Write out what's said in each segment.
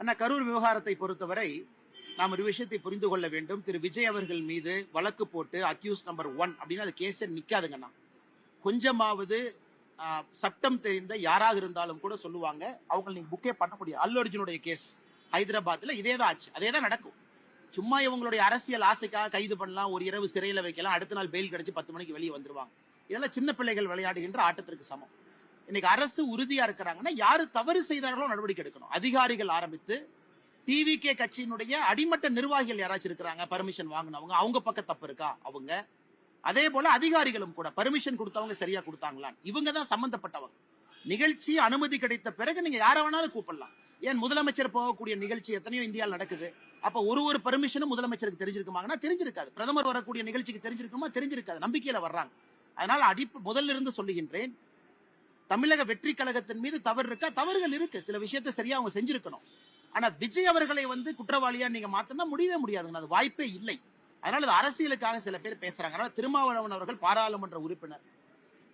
ஆனால் கரூர் விவகாரத்தை பொறுத்தவரை நாம் ஒரு விஷயத்தை புரிந்து கொள்ள வேண்டும். திரு. விஜய் அவர்கள் மீது வழக்கு போட்டு அக்யூஸ் நம்பர் ஒன் அப்படின்னு அது கேஸே நிற்காதுங்கண்ணா கொஞ்சமாவது சட்டம் தெரிந்த யாராக இருந்தாலும் கூட சொல்லுவாங்க அவங்க நீங்கள் புக்கே பண்ண முடியாது. அல்லு அர்ஜுனுடைய கேஸ் ஹைதராபாத்தில் இதே தான் ஆச்சு. அதே தான் நடக்கும். சும்மா இவங்களுடைய அரசியல் ஆசைக்காக கைது பண்ணலாம் ஒரு இரவு சிறையில் வைக்கலாம் அடுத்த நாள் பெயில் கிடச்சி பத்து மணிக்கு வெளியே வந்துருவாங்க. இதெல்லாம் சின்ன பிள்ளைகள் விளையாடுகின்ற ஆட்டத்திற்கு சமம். இன்னைக்கு அரசு உறுதியா இருக்கிறாங்கன்னா யாரு தவறு செய்தார்களோ நடவடிக்கை எடுக்கணும். அதிகாரிகள் ஆரம்பித்து டிவிகே கட்சியினுடைய அடிமட்ட நிர்வாகிகள் யாராச்சும் இருக்கிறாங்க பர்மிஷன் வாங்கினவங்க அவங்க பக்கம் தப்பு இருக்கா? அவங்க. அதே போல அதிகாரிகளும் கூட பர்மிஷன் கொடுத்தவங்க சரியா கொடுத்தாங்களான் இவங்க தான் சம்பந்தப்பட்டவங்க. நிகழ்ச்சி அனுமதி கிடைத்த பிறகு நீங்க யாரை வேணாலும் கூப்பிடலாம். ஏன் முதலமைச்சர் போகக்கூடிய நிகழ்ச்சி எத்தனையோ இந்தியாவில் நடக்குது. அப்ப ஒரு ஒரு பர்மிஷனும் முதலமைச்சருக்கு தெரிஞ்சிருக்குமாங்கன்னா தெரிஞ்சிருக்காது. பிரதமர் வரக்கூடிய நிகழ்ச்சிக்கு தெரிஞ்சிருக்குமா? தெரிஞ்சிருக்காது. நம்பிக்கையில வர்றாங்க. அதனால அடிப்பு முதல்ல இருந்து சொல்லுகின்றேன் தமிழக வெற்றி கழகத்தின் மீது தவறு இருக்கா? தவறுகள் இருக்கு. சில விஷயத்தை சரியா அவங்க செஞ்சிருக்கணும். ஆனா விஜய் அவர்களை வந்து குற்றவாளியா நீங்க மாத்தினா முடியவே முடியாதுங்க. அது வாய்ப்பே இல்லை. அதனால அது அரசியலுக்காக சில பேர் பேசுறாங்க. அதனால திருமாவளவன் அவர்கள் பாராளுமன்ற உறுப்பினர்.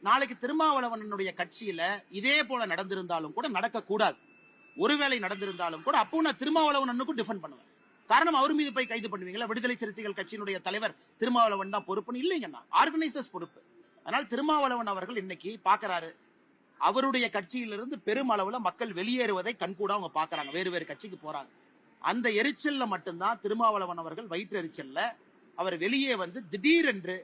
நாளைக்கு திருமாவளவனுடைய கட்சியில இதே போல நடந்திருந்தாலும் கூட நடக்கக்கூடாது. ஒருவேளை நடந்திருந்தாலும் கூட அப்போ நான் திருமாவளவனுக்கும் டிஃபெண்ட் பண்ணுவேன். காரணம் அவர் மீது போய் கைது பண்ணுவீங்களா? விடுதலை சிறுத்தைகள் கட்சியினுடைய தலைவர் திருமாவளவன் தான் பொறுப்புன்னு இல்லைங்கண்ணா ஆர்கனைசர்ஸ் பொறுப்பு. அதனால் திருமாவளவன் அவர்கள் இன்னைக்கு பாக்குறாரு. அவருடைய கட்சியிலிருந்து பெருமளவுல மக்கள் வெளியேறுவதை கண்கூட அவங்க பாக்குறாங்க வேறு வேறு கட்சிக்கு போறாங்க. அந்த எரிச்சல்ல மட்டும்தான் திருமாவளவன் அவர்கள் வயிற்று எரிச்சல்ல அவர் வெளியே வந்து திடீரென்று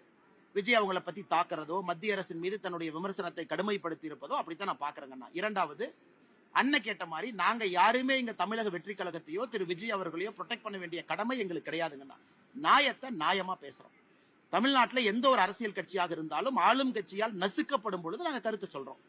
விஜய் அவங்கள பத்தி தாக்குறதோ மத்திய அரசின் மீது தன்னுடைய விமர்சனத்தை கடுமைப்படுத்தி இருப்பதோ அப்படித்தான் நான் பாக்குறேங்கண்ணா இரண்டாவது அண்ணன் கேட்ட மாதிரி நாங்க யாருமே இங்க தமிழக வெற்றி கழகத்தையோ திரு விஜய் அவர்களையோ ப்ரொடெக்ட் பண்ண வேண்டிய கடமை எங்களுக்கு கிடையாதுங்கண்ணா. நியாயத்தை நியாயமா பேசுறோம். தமிழ்நாட்டில் எந்த ஒரு அரசியல் கட்சியாக இருந்தாலும் ஆளும் கட்சியால் நசுக்கப்படும் பொழுது நாங்கள் கருத்து சொல்றோம்.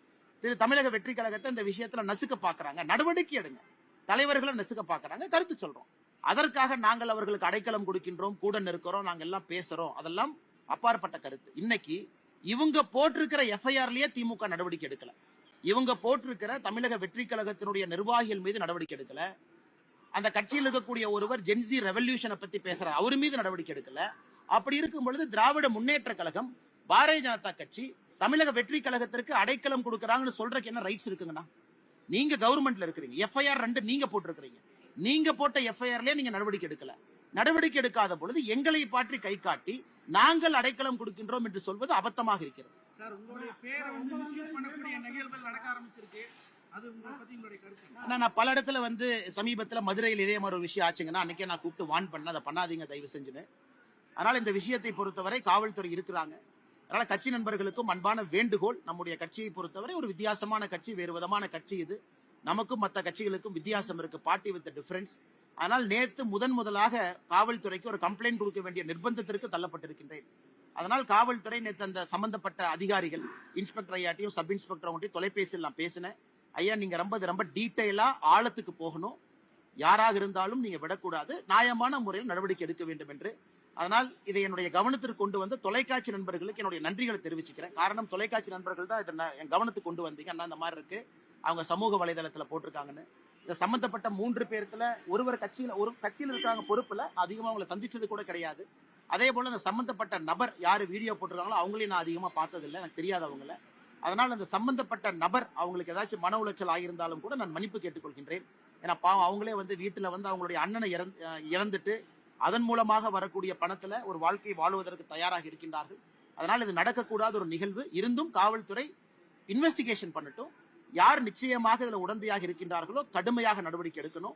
திரு தமிழக வெற்றி கழகத்தை இந்த விஷயத்துல நசுக்க பாக்குறாங்க. நடவடிக்கை எடுங்க. தலைவர்களை நசுக்க பாக்குறாங்க. கருத்து சொல்றோம். அதற்காக நாங்கள் அவர்களுக்கு அடைக்கலம் கொடுக்கின்றோம். கூட நிற்கிறோம். நாங்க எல்லாம் பேசுறோம். அதெல்லாம் அப்பாற்பட்ட கருத்து. இன்னைக்கு இவங்க போட்டிருக்கிற எஃப்ஐஆர்லயே திமுக நடவடிக்கை எடுக்கல. இவங்க போட்டிருக்கிற தமிழக வெற்றி கழகத்தினுடைய நிர்வாகிகள் மீது நடவடிக்கை எடுக்கல. அந்த கட்சியில் இருக்கக்கூடிய ஒருவர் ஜென்சி ரெவல்யூஷனை பத்தி பேசுற அவர் மீது நடவடிக்கை எடுக்கல. அப்படி இருக்கும் பொழுது திராவிட முன்னேற்ற கழகம் பாரதிய ஜனதா கட்சி தமிழக வெற்றி கழகத்திற்கு அடைக்கலம் கொடுக்கறாங்கன்னு சொல்றதுக்கு என்ன ரைட்ஸ் இருக்குங்கண்ணா? நீங்க கவர்மெண்ட்ல இருக்கிறீங்க. எஃப்ஐஆர் ரெண்டு நீங்க போட்டிருக்கிறீங்க. நீங்க போட்ட எஃப்ஐஆர்லயே நீங்க நடவடிக்கை எடுக்கல. நடவடிக்கை எடுக்காத பொழுது எங்களை பாற்றி கை காட்டி நாங்கள் அடைக்கலம் கொடுக்கின்றோம் என்று சொல்வது அபத்தமாக இருக்கிறது. நான் பல இடத்துல வந்து சமீபத்துல மதுரையில் இதே மாதிரி ஒரு விஷயம் ஆச்சுங்கன்னா அன்னைக்கே நான் கூப்பிட்டு வான் பண்ண அதை பண்ணாதீங்க தயவு செஞ்சுன்னு அதனால இந்த விஷயத்தை பொறுத்தவரை காவல்துறை இருக்கிறாங்க. அதனால கட்சி நண்பர்களுக்கும் அன்பான வேண்டுகோள். நம்முடைய கட்சியை பொறுத்தவரை ஒரு வித்தியாசமான கட்சி வேறு விதமான கட்சி இது. நமக்கும் மற்ற கட்சிகளுக்கும் வித்தியாசம் இருக்கு பார்ட்டி வித் டிஃபரன்ஸ் ஆனால் நேற்று முதன் முதலாக காவல்துறைக்கு ஒரு கம்ப்ளைண்ட் கொடுக்க வேண்டிய நிர்பந்தத்திற்கு தள்ளப்பட்டிருக்கின்றேன். அதனால் காவல்துறை நேற்று அந்த சம்பந்தப்பட்ட அதிகாரிகள் இன்ஸ்பெக்டர் ஐயாட்டையும் சப் இன்ஸ்பெக்டர் அவங்கள்ட்டையும் தொலைபேசியில் நான் பேசினேன். ஐயா நீங்க ரொம்ப இது ரொம்ப டீட்டெயிலா ஆழத்துக்கு போகணும். யாராக இருந்தாலும் நீங்க விடக்கூடாது. நியாயமான முறையில் நடவடிக்கை எடுக்க வேண்டும் என்று அதனால் இதை என்னுடைய கவனத்திற்கு கொண்டு வந்து தொலைக்காட்சி நண்பர்களுக்கு என்னுடைய நன்றிகளை தெரிவிச்சுக்கிறேன். காரணம் தொலைக்காட்சி நண்பர்கள் தான் இதை நான் என் கவனத்துக்கு கொண்டு வந்தீங்க. அண்ணா இந்த மாதிரி இருக்கு. அவங்க சமூக வலைதளத்தில் போட்டிருக்காங்கன்னு. இந்த சம்பந்தப்பட்ட மூன்று பேர்த்துல ஒருவர் கட்சியில் ஒரு கட்சியில் இருக்கிறாங்க பொறுப்புல அதிகமாக அவங்களை சந்திச்சது கூட கிடையாது. அதே போல அந்த சம்பந்தப்பட்ட நபர் யார் வீடியோ போட்டிருக்காங்களோ அவங்களையும் நான் அதிகமாக பார்த்ததில்லை. எனக்கு தெரியாது அவங்கள அதனால் அந்த சம்பந்தப்பட்ட நபர் அவங்களுக்கு ஏதாச்சும் மன உளைச்சல் ஆகியிருந்தாலும் கூட நான் மன்னிப்பு கேட்டுக்கொள்கின்றேன். ஏன்னா பாவம் அவங்களே வந்து வீட்டில் வந்து அவங்களுடைய அண்ணனை இறந்து இறந்துட்டு அதன் மூலமாக வரக்கூடிய பணத்துல ஒரு வாழ்க்கை வாழ்வதற்கு தயாராக இருக்கின்றார்கள். அதனால் இது நடக்கக்கூடாத ஒரு நிகழ்வு. இருந்தும் காவல்துறை இன்வெஸ்டிகேஷன் பண்ணட்டும். யார் நிச்சயமாக இதில் உடந்தையாக இருக்கின்றார்களோ கடுமையாக நடவடிக்கை எடுக்கணும்.